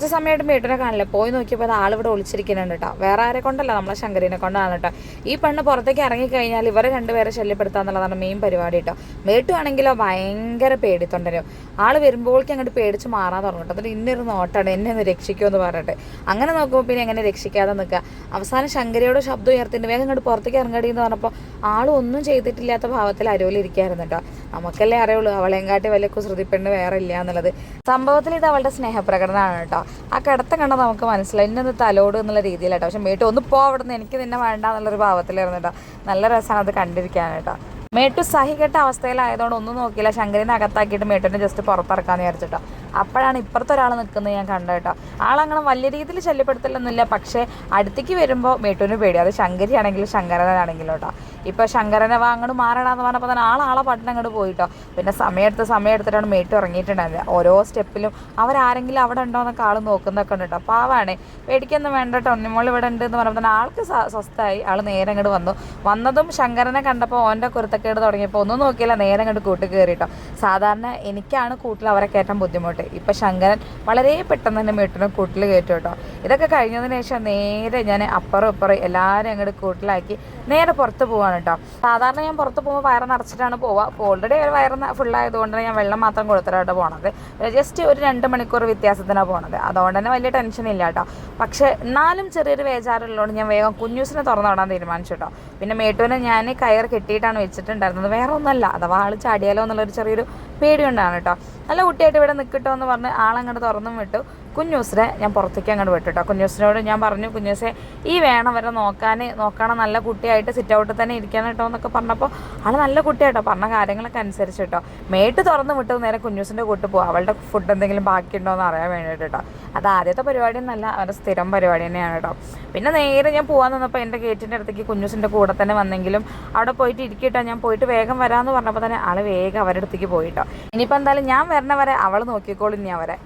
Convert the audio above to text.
കുറച്ച് സമയമായിട്ട് വീട്ടിനെ കാണില്ല? പോയി നോക്കിയപ്പോൾ അത് ആളിവിടെ ഒളിച്ചിരിക്കുന്നുണ്ട് കേട്ടോ. വേറെ ആരെ കൊണ്ടല്ല നമ്മളെ ശങ്കരീനെ കൊണ്ടാണ് കേട്ടോ. ഈ പെണ്ണ് പുറത്തേക്ക് ഇറങ്ങിക്കഴിഞ്ഞാൽ ഇവരെ രണ്ടുപേരെ ശല്യപ്പെടുത്തുക എന്നുള്ളതാണ് മെയിൻ പരിപാടി കേട്ടോ. മേട്ടു ആണെങ്കിലോ ഭയങ്കര പേടിത്തൊണ്ടരും ആൾ വരുമ്പോഴേക്കും അങ്ങോട്ട് പേടിച്ച് മാറാൻ തുടങ്ങും കേട്ടോ. എന്നിട്ട് ഇന്നൊരു നോട്ടാണ് എന്നെ ഒന്ന് രക്ഷിക്കുമെന്ന് പറഞ്ഞിട്ട്. അങ്ങനെ നോക്കുമ്പോൾ പിന്നെ എങ്ങനെ രക്ഷിക്കാതെ നിൽക്കുക. അവസാനം ശങ്കരിയോട് ശബ്ദം ഉയർത്തിട്ട് വേഗം അങ്ങോട്ട് പുറത്തേക്ക് ഇറങ്ങടി എന്ന് പറഞ്ഞപ്പോൾ ആളും ഒന്നും ചെയ്തിട്ടില്ലാത്ത ഭാവത്തിൽ അരുവിലിരിക്കായിരുന്നു കേട്ടോ. നമുക്കല്ലേ അറിയുള്ളൂ അവളെയും കാട്ടി വലിയ കുസൃതിപ്പെണ്ണ് വേറെ ഇല്ല എന്നുള്ളത്. സംഭവത്തിൽ ഇത് അവളുടെ സ്നേഹപ്രകടനമാണ് കേട്ടോ. ആ കിടത്തം കണ്ടാൽ നമുക്ക് മനസ്സിലായി. എന്നെ ഒന്ന് തലോട് എന്നുള്ള രീതിയിലാട്ടോ. പക്ഷെ വീട്ടിൽ ഒന്ന് പോ അവിടെ നിന്ന് എനിക്ക് നിന്നെ വേണ്ട എന്നുള്ളൊരു ഭാവത്തിലായിരുന്നു കേട്ടോ. നല്ല രസമാണ് അത് കണ്ടിരിക്കാൻ കേട്ടോ. മേട്ടു സഹികെട്ട അവസ്ഥയിലായതുകൊണ്ട് ഒന്നും നോക്കിയില്ല. ശങ്കരിനെ അകത്താക്കിയിട്ട് മേട്ടുവിനെ ജസ്റ്റ് പുറത്തിറക്കാന്ന് വിചാരിച്ചിട്ടോ. അപ്പോഴാണ് ഇപ്പുറത്തെ ഒരാൾ നിൽക്കുന്നത് ഞാൻ കണ്ടു കേട്ടോ. ആളങ്ങനെ വലിയ രീതിയിൽ ശല്യപ്പെടുത്തലൊന്നുമില്ല. പക്ഷേ അടുത്തേക്ക് വരുമ്പോൾ മേട്ടുവിന് പേടി അത് ശങ്കരി ആണെങ്കിലും ശങ്കരനാണെങ്കിലും കേട്ടോ. ഇപ്പോൾ ശങ്കരനെ വാ അങ്ങോട്ട് മാറണമെന്ന് പറഞ്ഞപ്പോൾ തന്നെ ആളാളെ പട്ടണം അങ്ങോട്ട് പോയിട്ടോ പിന്നെ സമയമെടുത്ത് സമയമെടുത്തിട്ടാണ് മേട്ടു ഇറങ്ങിയിട്ടുണ്ടായിരുന്നത് ഓരോ സ്റ്റെപ്പിലും അവരാരെങ്കിലും അവിടെ ഉണ്ടോ എന്നൊക്കെ ആൾ നോക്കുന്നൊക്കെ ഉണ്ട് കേട്ടോ. പാവാണേ. പേടിക്കൊന്നും വേണ്ട കേട്ടോ. ഉണ്ണിമോൾ ഇവിടെ ഉണ്ട് എന്ന് പറഞ്ഞപ്പോൾ തന്നെ ആൾക്ക് സ്വസ്ഥമായി ആൾ നേരെ അങ്ങോട്ട് വന്നു. വന്നതും ശങ്കരനെ കണ്ടപ്പോൾ ഓന്റെ കുരുത്തക്കേട് തുടങ്ങിയപ്പോൾ ഒന്നും നോക്കിയില്ല നേരെ അങ്ങോട്ട് കൂട്ട് കയറിട്ടോ സാധാരണ എനിക്കാണ് കൂട്ടിൽ അവരെ കയറ്റാൻ ബുദ്ധിമുട്ട്. ഇപ്പം ശങ്കരൻ വളരെ പെട്ടെന്ന് തന്നെ മേട്ടിനെ കൂട്ടിൽ കയറ്റും കേട്ടോ. ഇതൊക്കെ കഴിഞ്ഞതിന് ശേഷം നേരെ ഞാൻ അപ്പുറം ഇപ്പുറം എല്ലാവരും അങ്ങോട്ട് കൂട്ടിലാക്കി നേരെ പുറത്ത് പോവാണ് കേട്ടോ. സാധാരണ ഞാൻ പുറത്ത് പോകുമ്പോൾ വയറ് നിറച്ചിട്ടാണ് പോവുക ഓൾറെഡി ഒരു വയറ് ഫുള്ളായതുകൊണ്ട് ഞാൻ വെള്ളം മാത്രം കൊടുത്തിട്ടാണ് പോണത്. ജസ്റ്റ് ഒരു രണ്ട് മണിക്കൂർ വ്യത്യാസത്തിനാണ് പോണത്. അതുകൊണ്ട് തന്നെ വലിയ ടെൻഷൻ ഇല്ല കേട്ടോ. പക്ഷേ എന്നാലും ചെറിയൊരു വേജാറുള്ളതുകൊണ്ട് ഞാൻ വേഗം കുഞ്ഞൂസിനെ തുറന്നു വിടാൻ തീരുമാനിച്ചു കേട്ടോ. പിന്നെ മേട്ടുവിനെ ഞാൻ കയർ കെട്ടിയിട്ടാണ് വെച്ചിട്ടുണ്ടായിരുന്നത്. വേറെ ഒന്നല്ല. അഥവാ ആൾ ചാടിയാലോ എന്നുള്ളൊരു ചെറിയൊരു പേടി കൊണ്ടാണ് കേട്ടോ. നല്ല കുട്ടിയായിട്ട് ഇവിടെ നിൽക്കട്ടോ എന്ന് പറഞ്ഞ് ആളങ്ങോട്ട് തുറന്നും വിട്ടു. കുഞ്ഞൂസിനെ ഞാൻ പുറത്തേക്ക് അങ്ങോട്ട് വിട്ടു കേട്ടോ. കുഞ്ഞൂസിനോട് ഞാൻ പറഞ്ഞു കുഞ്ഞൂസെ ഈ വേണം വരെ നോക്കാൻ നോക്കണം നല്ല കുട്ടിയായിട്ട് സിറ്റ് ഔട്ടിൽ തന്നെ ഇരിക്കാൻ കേട്ടോ എന്നൊക്കെ പറഞ്ഞപ്പോൾ ആൾ നല്ല കുട്ടിയായിട്ടോ പറഞ്ഞ കാര്യങ്ങളൊക്കെ അനുസരിച്ച് കേട്ടോ. മേട്ട് തുറന്ന് വിട്ടു നേരെ കുഞ്ഞൂസിന്റെ കൂട്ട് പോകും അവളുടെ ഫുഡ് എന്തെങ്കിലും ബാക്കിയുണ്ടോ എന്ന് അറിയാൻ വേണ്ടിയിട്ട് കേട്ടോ. അത് ആദ്യത്തെ പരിപാടി എന്നല്ല അവരുടെ സ്ഥിരം പരിപാടി തന്നെയാണ് കേട്ടോ. പിന്നെ നേരെ ഞാൻ പോകാൻ നിന്നപ്പോൾ എന്റെ ഗേറ്റിന്റെ അടുത്തേക്ക് കുഞ്ഞൂസിന്റെ കൂടെ തന്നെ വന്നെങ്കിലും അവിടെ പോയിട്ട് ഇരിക്കട്ടോ ഞാൻ പോയിട്ട് വേഗം വരാമെന്ന് പറഞ്ഞപ്പോൾ തന്നെ ആൾ വേഗം അവരുടെ അടുത്തേക്ക് പോയിട്ടോ ഇനിയിപ്പോൾ എന്തായാലും ഞാൻ വരണ വരെ അവൾ നോക്കിക്കോളും ഇനി അവരെ.